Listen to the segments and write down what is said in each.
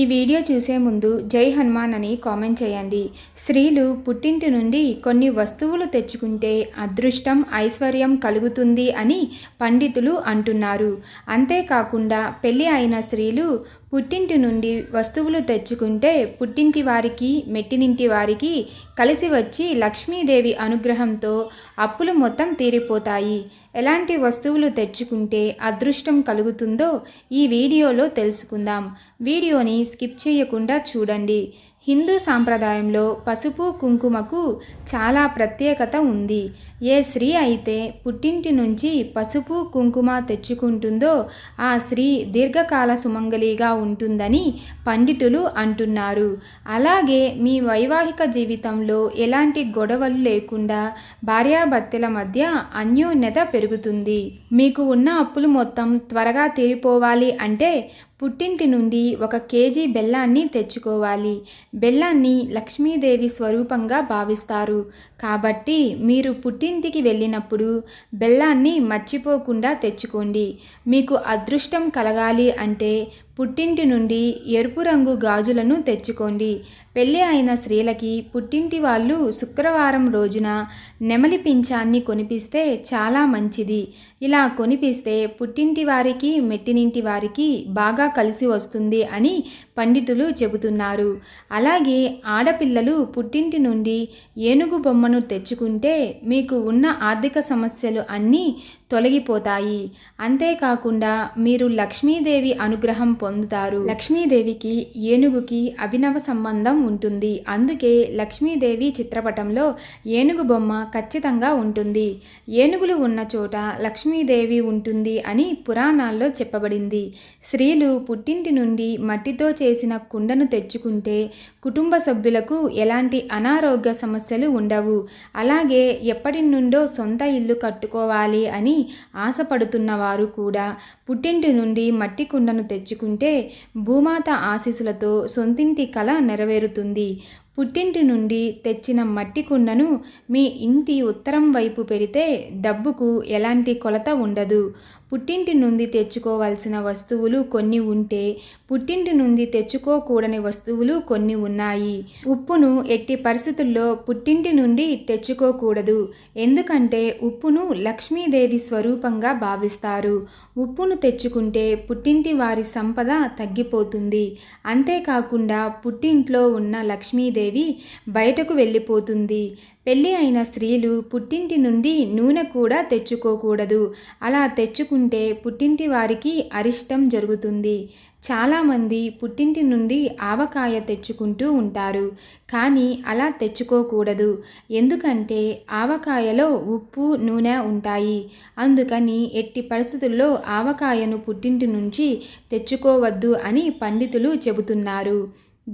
ఈ వీడియో చూసే ముందు జై హనుమాన్ అని కామెంట్ చేయండి. స్త్రీలు పుట్టింటి నుండి కొన్ని వస్తువులు తెచ్చుకుంటే అదృష్టం ఐశ్వర్యం కలుగుతుంది అని పండితులు అంటున్నారు. అంతేకాకుండా పెళ్ళి అయిన స్త్రీలు పుట్టింటి నుండి వస్తువులు తెచ్చుకుంటే పుట్టింటి వారికి మెట్టినింటి వారికి కలిసి వచ్చి లక్ష్మీదేవి అనుగ్రహంతో అప్పులు మొత్తం తీరిపోతాయి. ఎలాంటి వస్తువులు తెచ్చుకుంటే అదృష్టం కలుగుతుందో ఈ వీడియోలో తెలుసుకుందాం. వీడియోని స్కిప్ చేయకుండా చూడండి. హిందూ సాంప్రదాయంలో పసుపు కుంకుమకు చాలా ప్రత్యేకత ఉంది. ఏ స్త్రీ అయితే పుట్టింటి నుంచి పసుపు కుంకుమ తెచ్చుకుంటుందో ఆ స్త్రీ దీర్ఘకాల సుమంగలిగా ఉంటుందని పండితులు అంటున్నారు. అలాగే మీ వైవాహిక జీవితంలో ఎలాంటి గొడవలు లేకుండా భార్యాభర్తల మధ్య అన్యోన్యత పెరుగుతుంది. మీకు ఉన్న అప్పులు మొత్తం త్వరగా తీరిపోవాలి అంటే పుట్టింటి నుండి ఒక కేజీ బెల్లాన్ని తెచ్చుకోవాలి. బెల్లాన్ని లక్ష్మీదేవి స్వరూపంగా భావిస్తారు. కాబట్టి మీరు పుట్టింటికి వెళ్ళినప్పుడు బెల్లాన్ని మర్చిపోకుండా తెచ్చుకోండి. మీకు అదృష్టం కలగాలి అంటే పుట్టింటి నుండి ఎరుపు రంగు గాజులను తెచ్చుకోండి. పెళ్ళి అయిన స్త్రీలకి పుట్టింటి వాళ్ళు శుక్రవారం రోజున నెమలి పింఛాన్ని కొనిపిస్తే చాలా మంచిది. ఇలా కొనిపిస్తే పుట్టింటి వారికి మెట్టినింటి వారికి బాగా కలిసి వస్తుంది అని పండితులు చెబుతున్నారు. అలాగే ఆడపిల్లలు పుట్టింటి నుండి ఏనుగు బొమ్మను తెచ్చుకుంటే మీకు ఉన్న ఆర్థిక సమస్యలు అన్నీ తొలగిపోతాయి. అంతేకాకుండా మీరు లక్ష్మీదేవి అనుగ్రహం పొందుతారు. లక్ష్మీదేవికి ఏనుగుకి అభినవ సంబంధం ఉంటుంది. అందుకే లక్ష్మీదేవి చిత్రపటంలో ఏనుగు బొమ్మ ఖచ్చితంగా ఉంటుంది. ఏనుగులు ఉన్న చోట లక్ష్మీదేవి ఉంటుంది అని పురాణాల్లో చెప్పబడింది. స్త్రీలు పుట్టింటి నుండి మట్టితో చేసిన కుండను తెచ్చుకుంటే కుటుంబ సభ్యులకు ఎలాంటి అనారోగ్య సమస్యలు ఉండవు. అలాగే ఎప్పటి నుండో సొంత ఇల్లు కట్టుకోవాలి అని ఆశపడుతున్న వారు కూడా పుట్టింటి నుండి మట్టి కుండను తెచ్చుకుంటే భూమాత ఆశీస్సులతో సొంతింటి కళ నెరవేరుతుంది. పుట్టింటి నుండి తెచ్చిన మట్టి కుండను మీ ఇంటి ఉత్తరం వైపు పెడితే డబ్బుకు ఎలాంటి కొలత ఉండదు. పుట్టింటి నుండి తెచ్చుకోవాల్సిన వస్తువులు కొన్ని ఉంటే పుట్టింటి నుండి తెచ్చుకోకూడని వస్తువులు కొన్ని ఉన్నాయి. ఉప్పును ఎట్టి పరిస్థితుల్లో పుట్టింటి నుండి తెచ్చుకోకూడదు. ఎందుకంటే ఉప్పును లక్ష్మీదేవి స్వరూపంగా భావిస్తారు. ఉప్పును తెచ్చుకుంటే పుట్టింటి వారి సంపద తగ్గిపోతుంది. అంతేకాకుండా పుట్టింట్లో ఉన్న లక్ష్మీదేవి బయటకు వెళ్ళిపోతుంది. పెళ్ళి అయిన స్త్రీలు పుట్టింటి నుండి నూనె కూడా తెచ్చుకోకూడదు. అలా తెచ్చుకుంటే పుట్టింటి వారికి అరిష్టం జరుగుతుంది. చాలామంది పుట్టింటి నుండి ఆవకాయ తెచ్చుకుంటూ ఉంటారు. కానీ అలా తెచ్చుకోకూడదు. ఎందుకంటే ఆవకాయలో ఉప్పు నూనె ఉంటాయి. అందుకని ఎట్టి పరిస్థితుల్లో ఆవకాయను పుట్టింటి నుంచి తెచ్చుకోవద్దు అని పండితులు చెబుతున్నారు.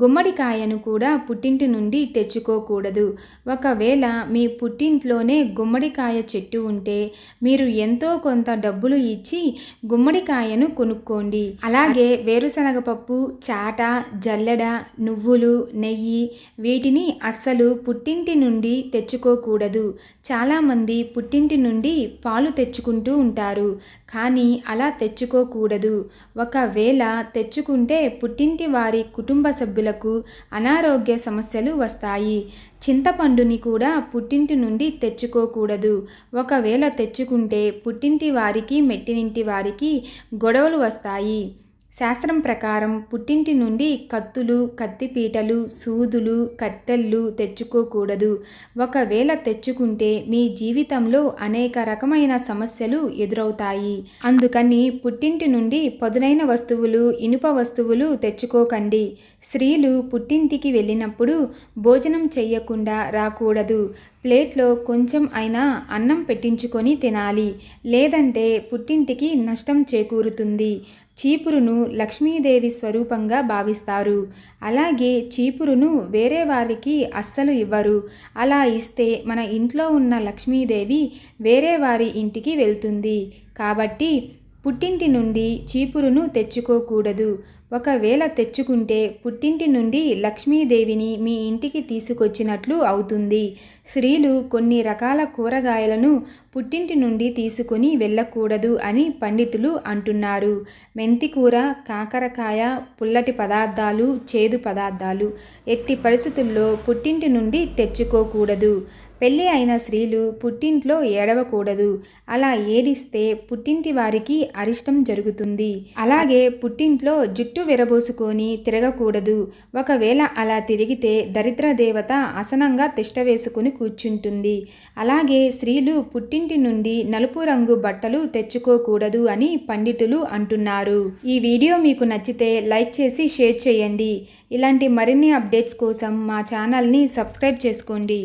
గుమ్మడికాయను కూడా పుట్టింటి నుండి తెచ్చుకోకూడదు. ఒకవేళ మీ పుట్టింట్లోనే గుమ్మడికాయ చెట్టు ఉంటే మీరు ఎంతో కొంత డబ్బులు ఇచ్చి గుమ్మడికాయను కొనుక్కోండి. అలాగే వేరుశనగ పప్పు చాట జల్లెడ నువ్వులు నెయ్యి వీటిని అస్సలు పుట్టింటి నుండి తెచ్చుకోకూడదు. చాలామంది పుట్టింటి నుండి పాలు తెచ్చుకుంటూ ఉంటారు. కానీ అలా తెచ్చుకోకూడదు. ఒకవేళ తెచ్చుకుంటే పుట్టింటి వారి కుటుంబ వ్యాధులకు అనారోగ్య సమస్యలు వస్తాయి. చింతపండుని కూడా పుట్టింటి నుండి తెచ్చుకోకూడదు. ఒకవేళ తెచ్చుకుంటే పుట్టింటి వారికి మెట్టినింటి వారికి గొడవలు వస్తాయి. శాస్త్రం ప్రకారం పుట్టింటి నుండి కత్తులు కత్తిపీటలు సూదులు కత్తెళ్ళు తెచ్చుకోకూడదు. ఒకవేళ తెచ్చుకుంటే మీ జీవితంలో అనేక రకమైన సమస్యలు ఎదురవుతాయి. అందుకని పుట్టింటి నుండి పదునైన వస్తువులు ఇనుప వస్తువులు తెచ్చుకోకండి. స్త్రీలు పుట్టింటికి వెళ్ళినప్పుడు భోజనం చేయకుండా రాకూడదు. ప్లేట్లో కొంచెం అయినా అన్నం పెట్టించుకొని తినాలి. లేదంటే పుట్టింటికి నష్టం చేకూరుతుంది. చీపురును లక్ష్మీదేవి స్వరూపంగా భావిస్తారు. అలాగే చీపురును వేరే వారికి అస్సలు ఇవ్వరు. అలా ఇస్తే మన ఇంట్లో ఉన్న లక్ష్మీదేవి వేరే వారి ఇంటికి వెళ్తుంది. కాబట్టి పుట్టింటి నుండి చీపురును తెచ్చుకోకూడదు. ఒకవేళ తెచ్చుకుంటే పుట్టింటి నుండి లక్ష్మీదేవిని మీ ఇంటికి తీసుకొచ్చినట్లు అవుతుంది. స్త్రీలు కొన్ని రకాల కూరగాయలను పుట్టింటి నుండి తీసుకొని వెళ్ళకూడదు అని పండితులు అంటున్నారు. మెంతికూర కాకరకాయ పుల్లటి పదార్థాలు చేదు పదార్థాలు ఎట్టి పరిస్థితుల్లో పుట్టింటి నుండి తెచ్చుకోకూడదు. పెళ్ళి అయిన స్త్రీలు పుట్టింట్లో ఏడవకూడదు. అలా ఏడిస్తే పుట్టింటి వారికి అరిష్టం జరుగుతుంది. అలాగే పుట్టింట్లో జుట్టు విరబోసుకొని తిరగకూడదు. ఒకవేళ అలా తిరిగితే దరిద్ర దేవత అసనంగా తిష్ట వేసుకుని కూర్చుంటుంది. అలాగే స్త్రీలు పుట్టింటి నుండి నలుపు రంగు బట్టలు తెచ్చుకోకూడదు అని పండితులు అంటున్నారు. ఈ వీడియో మీకు నచ్చితే లైక్ చేసి షేర్ చేయండి. ఇలాంటి మరిన్ని అప్డేట్స్ కోసం మా ఛానల్ని సబ్స్క్రైబ్ చేసుకోండి.